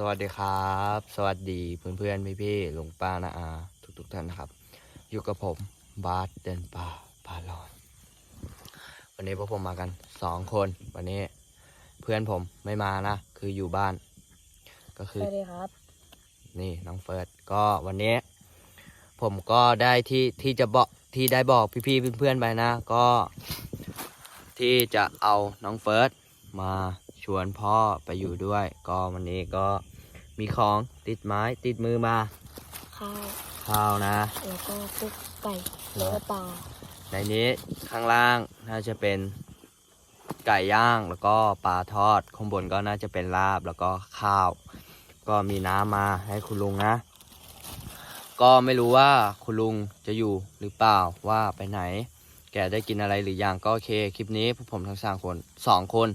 สวัสดีครับ สวัสดีเพื่อนเพื่อนพี่พี่ๆลุงป้านาอา ทุกทุกๆท่านนะครับ อยู่กับผมบาสเดินป่าป่าลอน วันนี้พวกผมมากันสองคน วันนี้เพื่อนผมไม่มานะ คืออยู่บ้าน ก็สคือวัสดีครับ นี่น้องเฟิร์สก็วันนี้ ผมก็ได้ที่ที่จะบอกที่ได้บอกพี่ๆเพื่อนๆไปนะ ก็ ที่จะเอาน้องเฟิร์สมาช วนพ่อไปอยู่ด้วย ก็วันนี้ก็มีของติดไม้ติดมือมา ข้าว ข้าวนะ แล้วก็พวกไก่แล้วก็ปลาในนี้ข้างล่างน่าจะเป็นไก่ย่างแล้วก็ปลาทอดข้างบนก็น่าจะเป็นลาบแล้วก็ข้าว ก็มีน้ำมาให้คุณลุงนะ ก็ไม่รู้ว่าคุณลุงจะอยู่หรือเปล่าว่าไปไหน แกได้กินอะไรหรือยังก็โอเคคลิปนี้พวกผมทั้งสามคนสองคน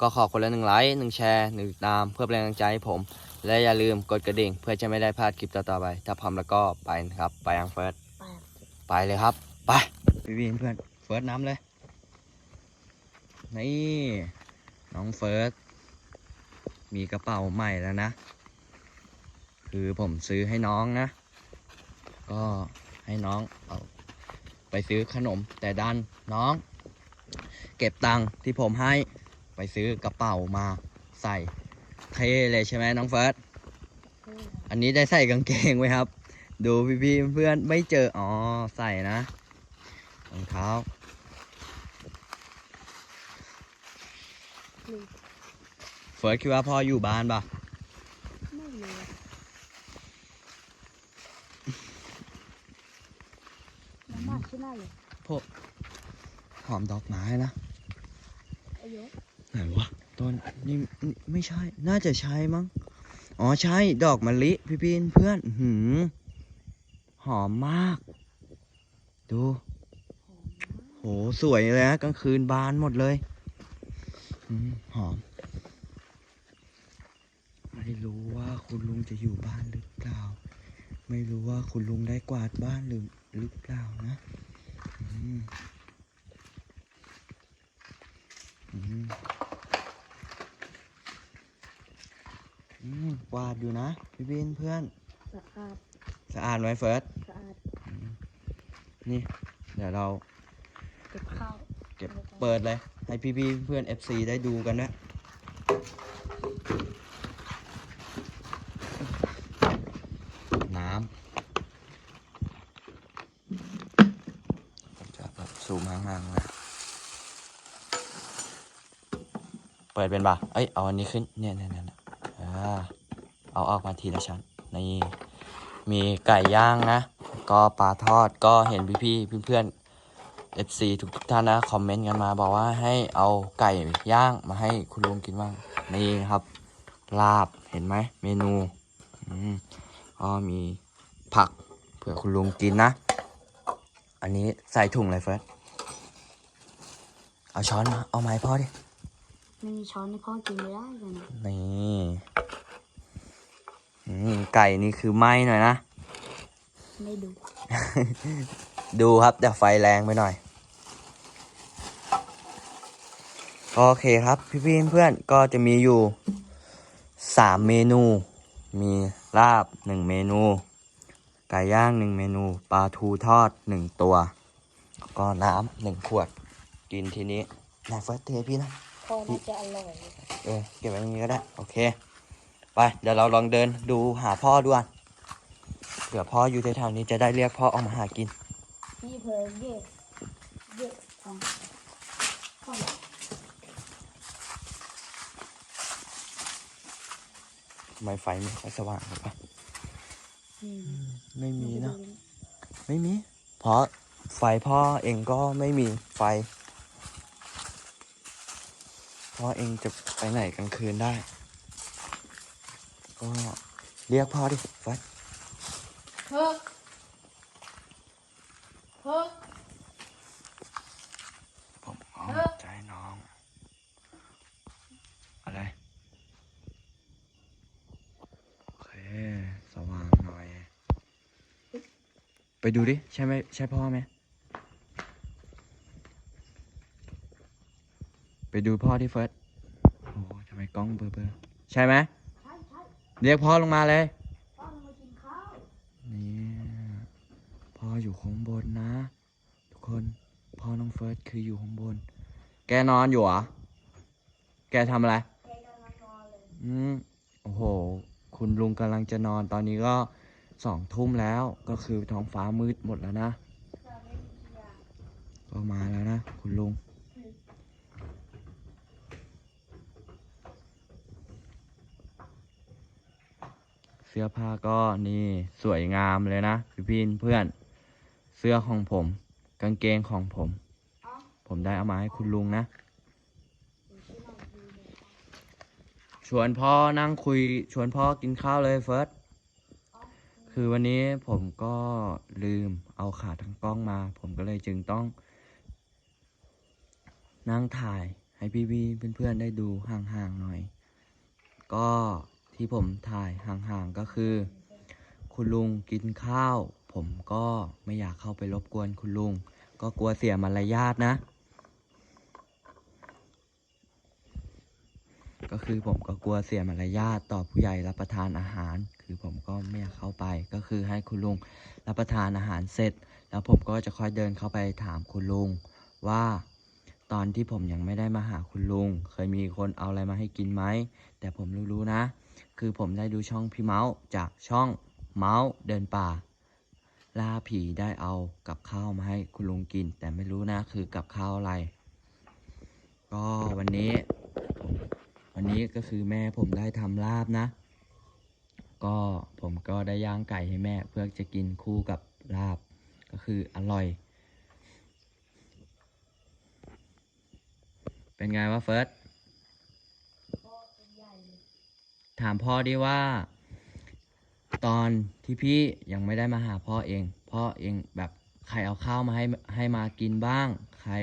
ก็ขอคนละหนึ่งไลค์หนึ่งแชร์หนึ่งติดตามเพื่อเป็นแรงใจให้ผม และอย่าลืมกดกระดิ่ง เพื่อจะไม่ได้พลาดคลิปต่อๆไป ถ้าพร้อมแล้วก็ไปนะครับไปยังเฟิร์สไปเลยครับ ไปพี่วินเพื่อนเฟิร์สน้ำเลย นี่น้องเฟิร์สมีกระเป๋าใหม่แล้วนะ คือผมซื้อให้น้องนะ ก็ให้น้องเอาไปซื้อขนมแต่ดันน้อง เก็บตังค์ที่ผมให้ ไปซื้อกระเป๋ามาใส่เท่เลยใช่ไหมน้องเฟิร์สอันนี้ได้ใส่กางเกงไว้ครับ ดูพี่พี่ๆเพื่อนๆไม่เจอ อ๋อ ใส่นะรองเท้าเฟิร์สคิดว่าพ่ออยู่บ้านปะไม่รู้น้ำมันชื่ออะไรเลยหอมดอกไม้นะอายุ ไหนวะต้นนี่ไม่ใช่ น่าจะใช่มั้ง อ๋อใช่ดอกมะลิพี่พี่ๆเพื่อนหือหอมมาก ดู โหสวยเลยนะกลางคืนบานหมดเลยหอม ไม่รู้ว่าคุณลุงจะอยู่บ้านหรือเปล่า ไม่รู้ว่าคุณลุงได้กวาดบ้านหรือหรือเปล่านะ อืม กวาดอยู่นะ พี่บินเพื่อน สะอาด สะอาดไหมเฟิร์ส สะอาด นี่ เดี๋ยวเรา เก็บข้าว เก็บเปิดเลย ให้พี่พี่เพื่อน FC ได้ดูกันนะน้ำผมจะแบบซูมห่างๆนะ เปิดเป็นปะเอ้ย เอาอันนี้ขึ้น เนี่ยเนี่ยเนี่ยเอาออกมาทีละชั้น นี่ มีไก่ย่างนะ ก็ปลาทอด ก็เห็นพี่พี่ๆเพื่อนๆ FC ทุกท่านนะ คอมเมนต์กันมาบอกว่าให้เอาไก่ย่างมาให้คุณลุงกินบ้าง นี่ครับ ลาบ เห็นไหม เมนูอืมก็มีผักเผื่อคุณลุงกินนะ อันนี้ใส่ถุงเลยเฟิร์ส เอาช้อนมา เอาไม้พ่อดิ ไม่มีช้อนให้พ่อกินไม่ได้เลยนะนี่อืมไก่นี่คือไหม้หน่อยนะ ไม่ดู ดูครับแต่ไฟแรงไปหน่อย โอเคครับ พี่พี่เพื่อนๆก็จะมีอยู่สามเมนู มีลาบหนึ่งเมนู ไก่ย่างหนึ่งเมนู ปลาทูทอดหนึ่งตัวแล้วก็น้ำหนึ่งขวด กินทีนี้นายเฟิร์สเทพี่นะ พ่อน่าจะอร่อยเออเก็บไว้อย่างนี้ก็ได้ โอเค ไป เดี๋ยวเราลองเดินดูหาพ่อดูก่อนเผื่อพ่ออยู่แถวๆนี้จะได้เรียกพ่อออกมาหากิน พี่เพลินเย่เย่ของพ่อทำไมไฟไม่ค่อยสว่างหรอปะอืมไม่มีนะไม่มี เพราะไฟพ่อเองก็ไม่มีไฟ พ่อเองจะไปไหนกลางคืนได้ ก็เรียกพ่อดิไฟเฮ้อเฮ้อผมอ๋อเออใจน้อง อะไร โอเค สว่างหน่อย ไปดูดิ ใช่ไหมใช่พ่อไหม ไป ดูพ่อที่เฟิร์สโอ้ทำไมกล้องเบลอๆใช่ไหมใช่ใช่เรียกพ่อลงมาเลยพ่อลงมากินข้าวนี่พ่ออยู่ข้างบนนะ ทุกคน พ่อน้องเฟิร์สคืออยู่ข้างบน แกนอนอยู่เหรอ แกทำอะไรแกกำลังนอนเลยอืม โอ้โห คุณลุงกำลังจะนอนตอนนี้ก็สองทุ่มแล้ว ก็คือท้องฟ้ามืดหมดแล้วนะเราไม่มีเกียร์ก็มาแล้วนะ คุณลุง เสื้อผ้าก็นี่สวยงามเลยนะพี่พี่เพื่อน เสื้อของผม กางเกงของผม ผมได้เอามาให้คุณลุงนะ ชวนพ่อนั่งคุย ชวนพ่อกินข้าวเลยเฟิร์สคือวันนี้ผมก็ลืมเอาขาทั้งกล้องมา ผมก็เลยจึงต้อง นั่งถ่ายให้พี่พี่ๆเพื่อนๆได้ดูห่างๆหน่อย ก็ ที่ผมถ่ายห่างๆก็คือ คุณลุงกินข้าว ผมก็ไม่อยากเข้าไปรบกวนคุณลุง ก็กลัวเสียมารยาทนะ ก็คือผมก็กลัวเสียมารยาทต่อผู้ใหญ่รับประทานอาหาร คือผมก็ไม่อยากเข้าไป ก็คือให้คุณลุงรับประทานอาหารเสร็จ แล้วผมก็จะค่อยเดินเข้าไปถามคุณลุงว่าตอนที่ผมยังไม่ได้มาหาคุณลุง เคยมีคนเอาอะไรมาให้กินไหม แต่ผมรู้ๆนะ คือผมได้ดูช่องพี่เมาส์จากช่องเมาส์เดินป่าล่าผีได้เอากับข้าวมาให้คุณลุงกิน แต่ไม่รู้นะคือกับข้าวอะไร ก็วันนี้วันนี้ก็คือแม่ผมได้ทำลาบนะ ก็ผมก็ได้ย่างไก่ให้แม่ เพื่อจะกินคู่กับลาบ ก็คืออร่อย เป็นไงวะเฟิร์ส พ่อตัวใหญ่เลย ถามพ่อดิว่า ตอนที่พี่ยังไม่ได้มาหาพ่อเอง พ่อเองแบบใครเอาข้าวมาให้ให้มากินบ้าง ใคร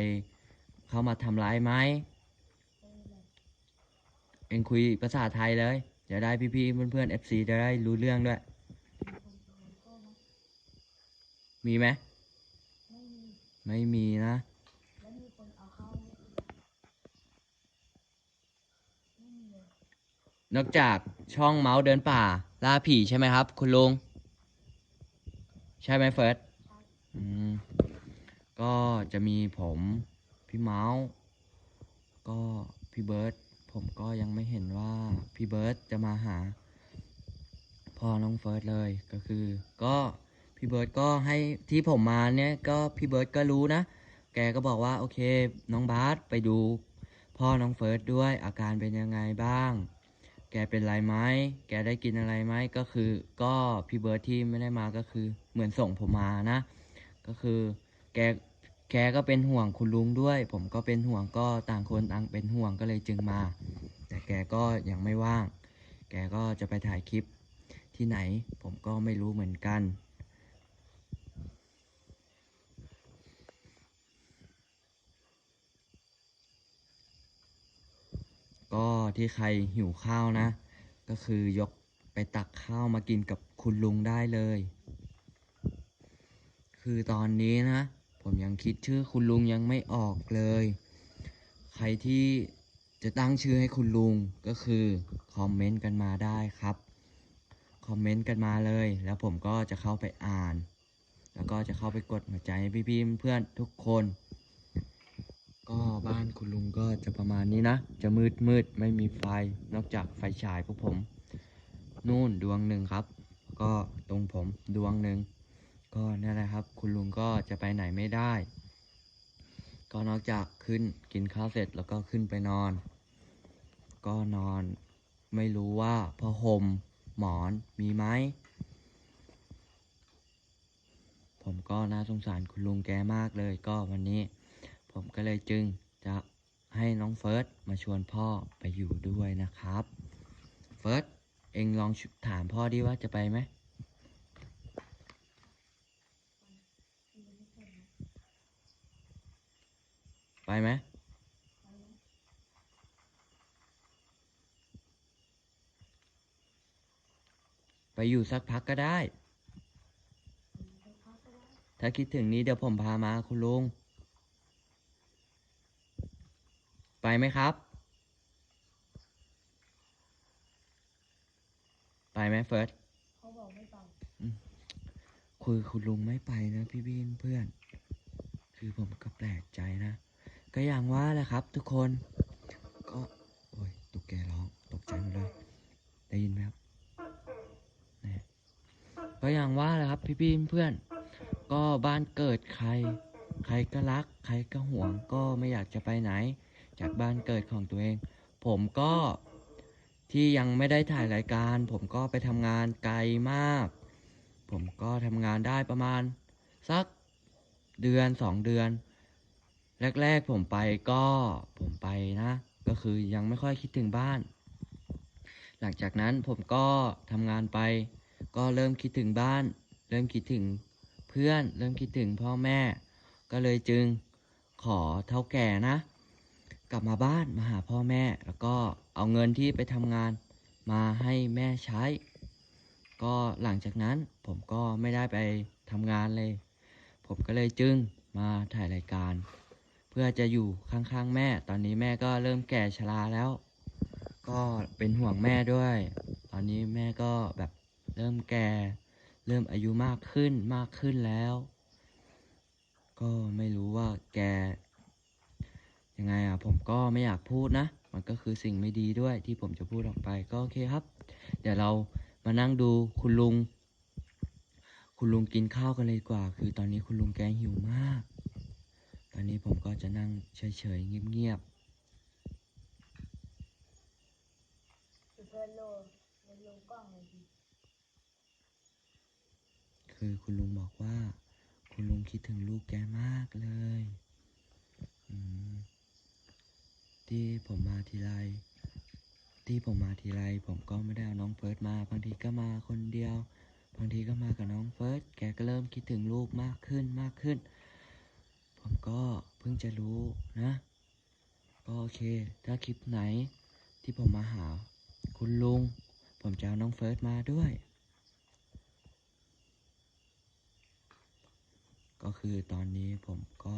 เข้ามาทำร้ายไหมเองคุยภาษาไทยเลยจะได้พี่ๆเพื่อนๆ FC จะได้รู้เรื่องด้วย มีไหม ไม่มีนะ นอกจากช่องเมาส์เดินป่าล่าผีใช่ไหมครับ คุณลุง ใช่ไหมเฟิร์สก็จะมีผมพี่เมาส์ ก็พี่เบิร์ตผมก็ยังไม่เห็นว่าพี่เบิร์ตจะมาหาพ่อน้องเฟิร์สเลยก็คือ ก็พี่เบิร์ตก็ให้ที่ผมมาเนี่ยก็พี่เบิร์ตก็รู้นะ แกก็บอกว่าโอเค น้องบาสไปดู พ่อน้องเฟิร์สด้วยอาการเป็นยังไงบ้าง แกเป็นไรไหมแกได้กินอะไรไหมก็คือ ก็พี่เบิร์ดที่ไม่ได้มาก็คือ เหมือนส่งผมมานะ ก็คือแกแกก็เป็นห่วงคุณลุงด้วย ผมก็เป็นห่วงก็ต่างคนต่างเป็นห่วงก็เลยจึงมา แต่แกก็ยังไม่ว่าง แกก็จะไปถ่ายคลิปที่ไหน ผมก็ไม่รู้เหมือนกัน ก็ ที่ใครหิวข้าวนะ ก็คือยกไปตักข้าวมากินกับคุณลุงได้เลย คือตอนนี้นะ ผมยังคิดชื่อคุณลุงยังไม่ออกเลย ใครที่จะตั้งชื่อให้คุณลุงก็คือคอมเมนต์กันมาได้ครับ คอมเมนต์กันมาเลย แล้วผมก็จะเข้าไปอ่าน แล้วก็จะเข้าไปกดหัวใจให้พี่ๆเพื่อนทุกคน ก็บ้านคุณลุงก็จะประมาณนี้นะ จะมืดมืดไม่มีไฟนอกจากไฟฉายพวกผม นู่นดวงหนึ่งครับ ก็ตรงผมดวงหนึ่งก็นั่นแหละครับ คุณลุงก็จะไปไหนไม่ได้ ก็นอกจากขึ้นกินข้าวเสร็จแล้วก็ขึ้นไปนอน ก็นอนไม่รู้ว่าผ้าห่มหมอนมีไหมผมก็น่าสงสารคุณลุงแกมากเลยก็วันนี้ ผมก็เลยจึงจะให้น้องเฟิร์สมาชวนพ่อไปอยู่ด้วยนะครับ เฟิร์สเองลองถามพ่อดิว่าจะไปไหมไปไหมไปอยู่สักพักก็ได้ไปพักก็ได้ถ้าคิดถึงนี้เดี๋ยวผมพามาคุณลุง ไปไหมครับไปไปไหมเฟิร์สเขาบอกไม่ไปคุยคุณลุงไม่ไปนะพี่บินเพื่อน คือผมก็แปลกใจนะ ก็อย่างว่าแหละครับ ทุกคน ก็โอ้ยตุกแกร้องตกใจหมดเลย ได้ยินไหมครับนี่ก็อย่างว่าแหละครับ พี่บินเพื่อน ก็บ้านเกิดใคร ใครก็รัก ใครก็หวงก็ไม่อยากจะไปไหน จากบ้านเกิดของตัวเอง ผมก็ที่ยังไม่ได้ถ่ายรายการ ผมก็ไปทำงานไกลมาก ผมก็ทำงานได้ประมาณ สักเดือนสองเดือน แรก ๆ ผมไปก็ผมไปนะ ก็คือยังไม่ค่อยคิดถึงบ้าน หลังจากนั้นผมก็ทำงานไป ก็เริ่มคิดถึงบ้าน เริ่มคิดถึงเพื่อน เริ่มคิดถึงพ่อแม่ ก็เลยจึงขอเท่าแก่นะ กลับมาบ้านมาหาพ่อแม่ แล้วก็เอาเงินที่ไปทำงานมาให้แม่ใช้ ก็หลังจากนั้นผมก็ไม่ได้ไปทำงานเลย ผมก็เลยจึงมาถ่ายรายการ เพื่อจะอยู่ข้างๆแม่ ตอนนี้แม่ก็เริ่มแก่ชราแล้ว ก็เป็นห่วงแม่ด้วย ตอนนี้แม่ก็แบบเริ่มแก่ เริ่มอายุมากขึ้นมากขึ้นแล้ว ก็ไม่รู้ว่าแก ยังไงอะผมก็ไม่อยากพูดนะ มันก็คือสิ่งไม่ดีด้วยที่ผมจะพูดออกไปก็โอเคครับ เดี๋ยวเรามานั่งดูคุณลุง คุณลุงกินข้าวกันเลยดีกว่า คือตอนนี้คุณลุงแกหิวมาก ตอนนี้ผมก็จะนั่งเฉยๆเงียบสุดเกินโลในโลกล้องเลยดิๆคือคุณลุงบอกว่า คุณลุงคิดถึงลูกแกมากเลย อืม ที่ผมมาทีไรที่ผมมาทีไรผมก็ไม่ได้เอาน้องเฟิร์สมา บางทีก็มาคนเดียว บางทีก็มากับน้องเฟิร์สแกก็เริ่มคิดถึงลูกมากขึ้นมากขึ้น ผมก็เพิ่งจะรู้นะ ก็โอเค ถ้าคลิปไหนที่ผมมาหา คุณลุง ผมจะเอาน้องเฟิร์สมาด้วย ก็คือตอนนี้ผมก็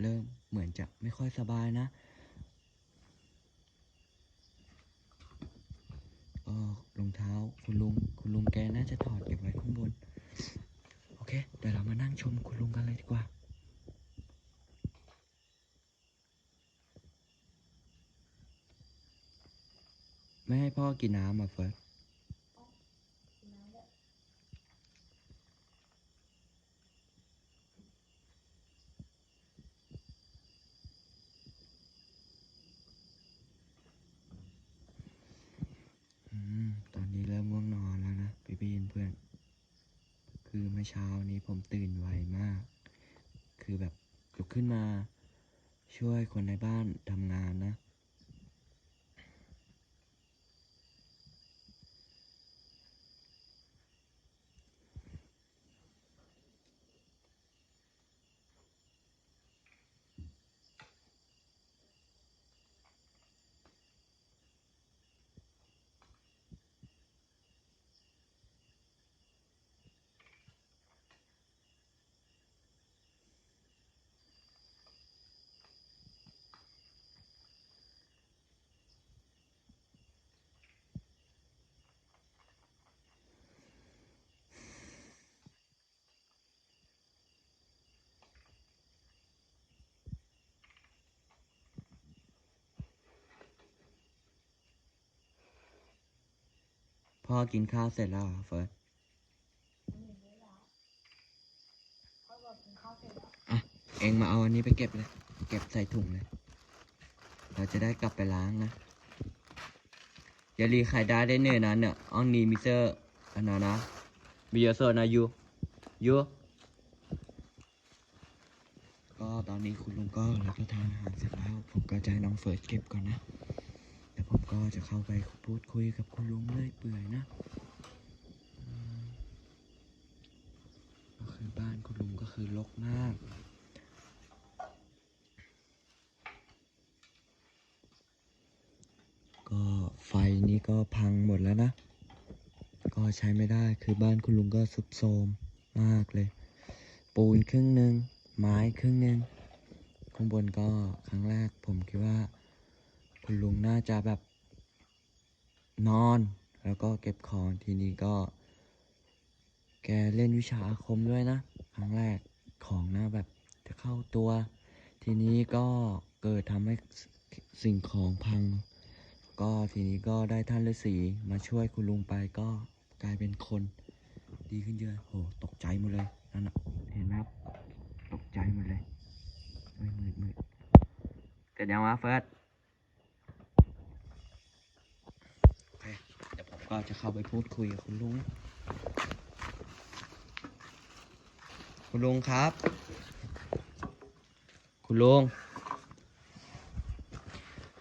เริ่มเหมือนจะไม่ค่อยสบายนะ ก็รองเท้าคุณลุงคุณลุงแกน่าจะถอดเก็บไว้ข้างบน โอเค เดี๋ยวเรามานั่งชมคุณลุงกันเลยดีกว่าไม่ให้พ่อกินน้ำอะเฟิร์ส กินน้ำด้วย อืม ตอนนี้เริ่มง่วงนอนแล้วนะพี่พี่เพื่อน คือเมื่อเช้านี้ผมตื่นไวมาก คือแบบลุกขึ้นมา ช่วยคนในบ้านทำงานนะ พ่อกินข้าวเสร็จแล้วเหรอเฟิร์สเวลาเขาบอกกินข้าวเสร็จแล้วอะ เองมาเอาอันนี้ไปเก็บเลย เก็บใส่ถุงเลย เราจะได้กลับไปล้างนะอย่าลีไข่ได้ได้เนื่อนั้นเนี่ยอังนีมิเซอร์อันนั้นนะมีเยอะเซอร์นะยูยูก็ตอนนี้คุณลุงก็รับประทานอาหารเสร็จแล้ว ผมก็จะให้น้องเฟิร์สเก็บก่อนนะ ผมก็จะเข้าไปพูดคุยกับคุณลุงเรื่อยเปื่อยนะก็คือบ้านคุณลุงก็คือรกมากก็ไฟนี่ก็พังหมดแล้วนะ ก็ใช้ไม่ได้คือบ้านคุณลุงก็สุดโทรมมากเลย ปูนครึ่งหนึ่งไม้ครึ่งหนึ่งข้างบนก็ครั้งแรกผมคิดว่า คุณลุงน่าจะแบบนอน แล้วก็เก็บของทีนี้ก็ แกเล่นวิชาอาคมด้วยนะ ครั้งแรกของนะแบบจะเข้าตัว ทีนี้ก็เกิดทำให้สิ่งของพัง ก็ทีนี้ก็ได้ท่านฤาษีมาช่วยคุณลุงไปก็กลายเป็นคน ดีขึ้นเยอะโหตกใจหมดเลยนั่นนะเห็นไหมครับตกใจหมดเลยเฮ้ยมืดมืดเสร็จยังวะเฟิร์สโอเค เดี๋ยวผม ก็จะเข้าไปพูดคุยกับคุณลุง คุณลุงครับ คุณลุง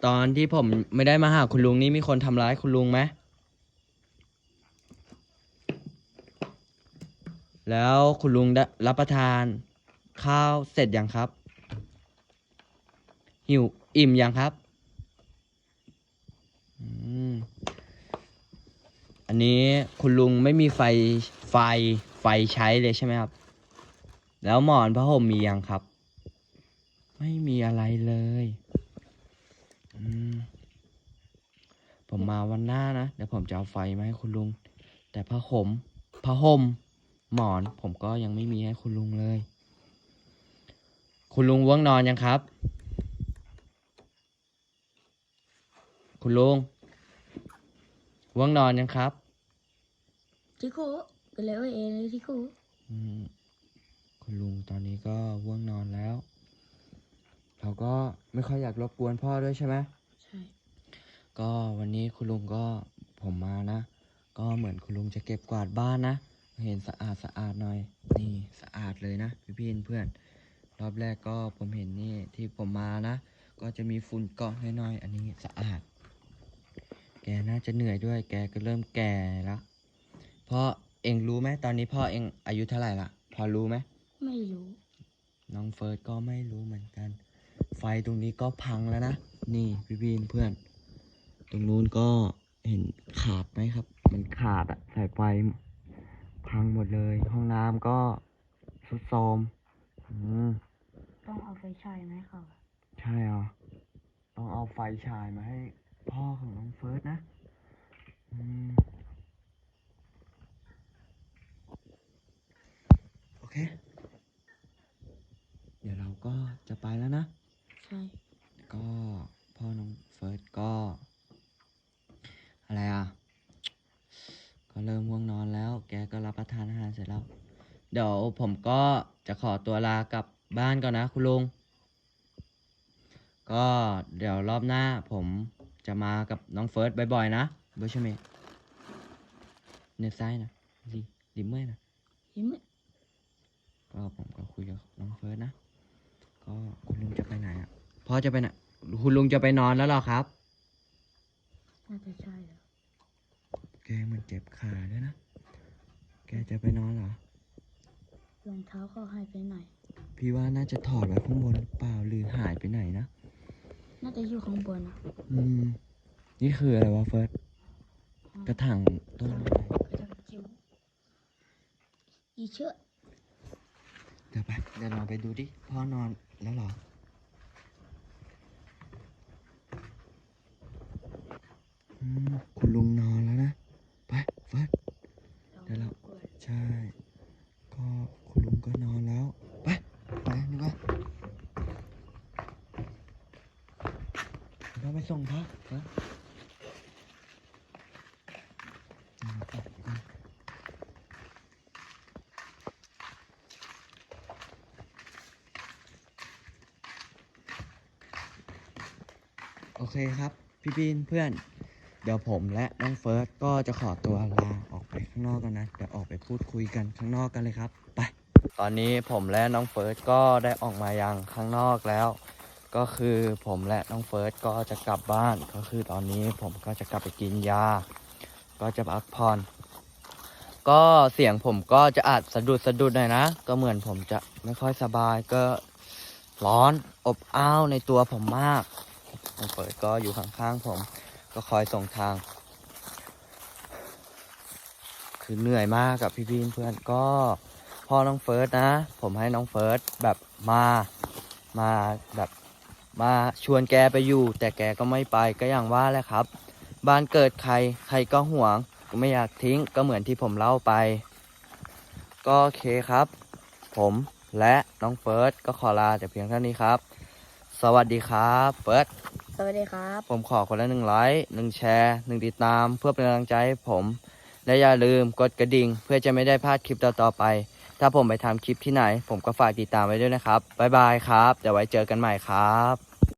ตอนที่ผมไม่ได้มาหาคุณลุงนี่มีคนทำร้ายคุณลุงไหม แล้วคุณลุงได้รับประทานข้าวเสร็จยังครับ หิวอิ่มยังครับอืม อันนี้คุณลุงไม่มีไฟไฟไฟใช้เลยใช่ไหมครับ แล้วหมอนผ้าห่มมียังครับ ไม่มีอะไรเลยผมมาวันหน้านะเดี๋ยวผมจะเอาไฟมาให้คุณลุง แต่ผ้าห่มผ้าห่มหมอน ผมก็ยังไม่มีให้คุณลุงเลย คุณลุงว่วงนอนยังครับ คุณลุง ว่วงนอนยังครับ ที่ครูไปเลยเองเลยที่ครูอืมคุณลุงตอนนี้ก็ว่วงนอนแล้ว เราก็ไม่ค่อยอยากรบกวนพ่อด้วยใช่ไหมใช่ ก็วันนี้คุณลุงก็ผมมานะ ก็เหมือนคุณลุงจะเก็บกวาดบ้านนะ เห็นสะอาดสะอาดหน่อย นี่สะอาดเลยนะพี่พี่เพื่อนรอบแรกก็ผมเห็นนี่ที่ผมมานะ ก็จะมีฝุ่นเกาะให้หน่อยอันนี้สะอาด แกน่าจะเหนื่อยด้วย แกก็เริ่มแก่แล้วพ่อเองรู้ไหมตอนนี้พ่อเองอายุเท่าไหร่ละพอรู้ไหมไม่รู้ น้องเฟิร์สก็ไม่รู้เหมือนกัน ไฟตรงนี้ก็พังแล้วนะ นี่พี่บีนเพื่อน ตรงนู้นก็เห็นขาดไหมครับ มันขาดอะสายไฟพังหมดเลย ห้องน้ำก็ทรุดโทรมอืมต้องเอาไฟฉายไหมาให้เขาใช่เหรอต้องเอาไฟฉายมาให้ พ่อของน้องเฟิร์สนะอืมโอเค เดี๋ยวเราก็จะไปแล้วนะ ใช่ ก็พ่อน้องเฟิร์สก็ อะไรอะ ก็เริ่มง่วงนอนแล้ว แกก็รับประทานอาหารเสร็จแล้ว เดี๋ยวผมก็จะขอตัวลากลับบ้านก่อนนะคุณลุง ก็เดี๋ยวรอบหน้าผม จะมากับน้องเฟิร์สบ่อยๆนะเบอร์ชเมเนื้อซ้ายนะลิลิมเมอร์นะยิ้มก็ผมก็คุยกับน้องเฟิร์สนะ ก็คุณลุงจะไปไหนอะพ่อจะไปไหนคุณลุงจะไปนอนแล้วเหรอครับ น่าจะใช่แล้วแกมันเจ็บขาด้วยนะ แกจะไปนอนเหรอ รองเท้าเขาหายไปไหน พี่ว่าน่าจะถอดไว้ข้างบนหรือเปล่าหรือหายไปไหนนะ น่าจะอยู่ข้างบนอะอืม นี่คืออะไรวะเฟิร์สกระถางต้นอะไรก็จะจิ๋วอีเชื่อเดี๋ยวไปเดี๋ยวลองไปดูดิพ่อนอนแล้วเหรออืม คุณลุงนอนแล้วนะ ไป เฟิร์ส เดี๋ยวเรา ใช่ ก็คุณลุงก็นอนแล้ว ไป ไปนึกว่าเราไปส่งพระนะเอาไปก่อน โอเคครับ พี่ปีนเพื่อน เดี๋ยวผมและน้องเฟิร์สก็จะขอตัวลาออกไปข้างนอกกันนะ เดี๋ยวออกไปพูดคุยกันข้างนอกกันเลยครับ ไป ตอนนี้ผมและน้องเฟิร์สก็ได้ออกมายังข้างนอกแล้ว ก็คือผมและน้องเฟิร์สก็จะกลับบ้าน ก็คือตอนนี้ผมก็จะกลับไปกินยา ก็จะพักผ่อนก็เสียงผมก็จะอาจสะดุดสะดุดหน่อยนะ ก็เหมือนผมจะไม่ค่อยสบายก็ร้อนอบอ้าวในตัวผมมาก น้องเฟิร์สก็อยู่ข้างๆผม ก็คอยส่งทาง คือเหนื่อยมากกับพี่ๆเพื่อนก็พ่อน้องเฟิร์สนะ ผมให้น้องเฟิร์สแบบมามาแบบมาชวนแกไปอยู่ แต่แกก็ไม่ไปก็อย่างว่าแหละครับ บ้านเกิดใครใครก็ห่วงก็ไม่อยากทิ้งก็เหมือนที่ผมเล่าไป ก็โอเคครับ ผมและน้องเฟิร์สก็ขอลาแต่เพียงเท่านี้ครับ สวัสดีครับ เฟิร์ส สวัสดีครับ ผมขอคนละหนึ่งไลค์หนึ่งแชร์หนึ่งติดตาม เพื่อเป็นกำลังใจให้ผม และอย่าลืมกดกระดิ่ง เพื่อจะไม่ได้พลาดคลิปต่อๆไป ถ้าผมไปทำคลิปที่ไหน ผมก็ฝากติดตามไว้ด้วยนะครับบ๊ายบายครับเดี๋ยวไว้เจอกันใหม่ครับ